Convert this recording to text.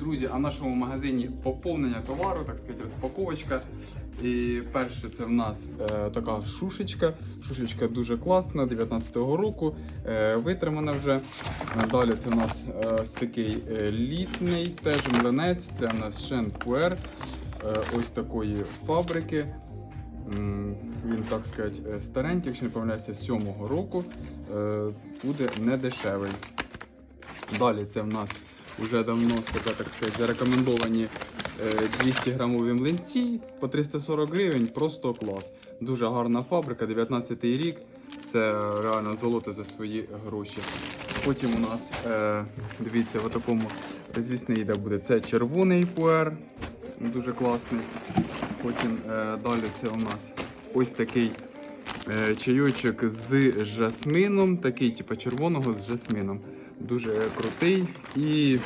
Друзі, а в нашому магазині поповнення товару, так сказати, розпаковочка. І перше це в нас е, така шушечка. Шушечка дуже класна, 19-го року, е, витримана вже. Далі це в нас е, ось такий е, літний теж млинець. Це в нас Шен Пуер. Е, ось такої фабрики. Він, так сказати, е, старенький, якщо не помиляюся, 7-го року. Буде не дешевий. Далі це в нас вже давно себе, так сказати, зарекомендовані е, 200 грамові млинці по 340 гривень. Просто клас. Дуже гарна фабрика, 19-й рік. Це реально золото за свої гроші. Потім у нас, е, дивіться, в такому звісний йде буде. Це червоний пуер, дуже класний. Потім е, далі це у нас ось такий е, чайочок з жасмином, такий, типу червоного з жасмином. Дуже крутий. І